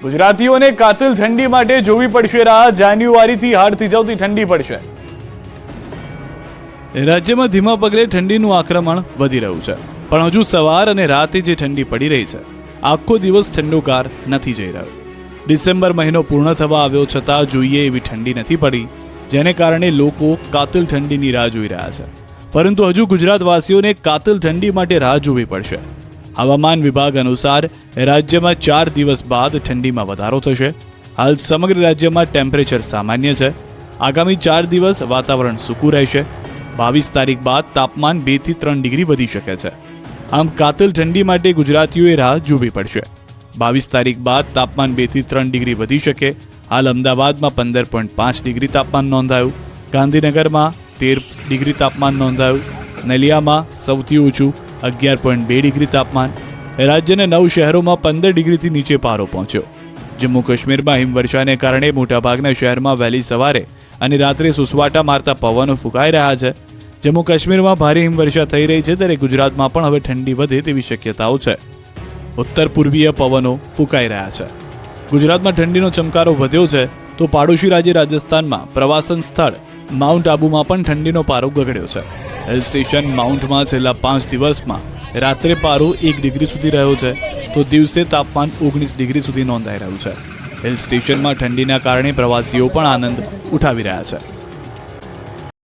ગુજરાતીઓને કાતિલ ઠંડી માટે જોવી પડશે રાહ. જાન્યુઆરીથી હાડ થીજાવતી ઠંડી પડશે. રાજ્યમાં ધીમા પગલે ઠંડીનું આક્રમણ વધી રહ્યું છે. પણ હજુ સવાર અને રાતે જે ઠંડી પડી રહી છે, આખો દિવસ ઠંડુકાર નથી જઈ રહ્યો. ડિસેમ્બર મહિનો પૂર્ણ થવા આવ્યો છતાં જોઈએ એવી ઠંડી નથી પડી, જેને કારણે લોકો કાતિલ ઠંડીની રાહ જોઈ રહ્યા છે. પરંતુ હજુ ગુજરાતવાસીઓને કાતિલ ઠંડી માટે રાહ જોવી પડશે. હવામાન વિભાગ અનુસાર રાજ્યમાં ચાર દિવસ બાદ ઠંડીમાં વધારો થશે. હાલ સમગ્ર રાજ્યમાં ટેમ્પરેચર સામાન્ય છે. આગામી ચાર દિવસ વાતાવરણ સૂકું રહેશે. બાવીસ તારીખ બાદ તાપમાન બેથી ત્રણ ડિગ્રી વધી શકે છે. આમ કાતિલ ઠંડી માટે ગુજરાતીઓએ રાહ જોવી પડશે. બાવીસ તારીખ બાદ તાપમાન બેથી ત્રણ ડિગ્રી વધી શકે. હાલ અમદાવાદમાં પંદર પોઈન્ટ પાંચ ડિગ્રી તાપમાન નોંધાયું. ગાંધીનગરમાં તેર ડિગ્રી તાપમાન નોંધાયું. નલિયામાં સૌથી ઓછું અગિયાર પોઈન્ટ બે ડિગ્રી તાપમાન. રાજ્યના નવ શહેરોમાં પંદર ડિગ્રીથી નીચે પારો પહોંચ્યો. જમ્મુ કાશ્મીરમાં હિમવર્ષાને કારણે મોટાભાગના શહેરમાં વહેલી સવારે અને રાત્રે સુસવાટા મારતા પવનો ફૂંકાઈ રહ્યા છે. જમ્મુ કાશ્મીરમાં ભારે હિમવર્ષા થઈ રહી છે ત્યારે ગુજરાતમાં પણ હવે ઠંડી વધે તેવી શક્યતાઓ છે. ઉત્તર પૂર્વીય પવનો ફૂંકાઈ રહ્યા છે. ગુજરાતમાં ઠંડીનો ચમકારો વધ્યો છે તો પાડોશી રાજ્ય રાજસ્થાનમાં પ્રવાસન સ્થળ માઉન્ટ આબુમાં પણ ઠંડીનો પારો ગગડ્યો છે. હિલ સ્ટેશન માઉન્ટમાં છેલ્લા પાંચ દિવસમાં રાત્રે પારો એક ડિગ્રી સુધી રહ્યો છે, તો દિવસે તાપમાન ઓગણીસ ડિગ્રી સુધી નોંધાઈ રહ્યું છે. હિલ સ્ટેશનમાં ઠંડીના કારણે પ્રવાસીઓ પણ આનંદ ઉઠાવી રહ્યા છે.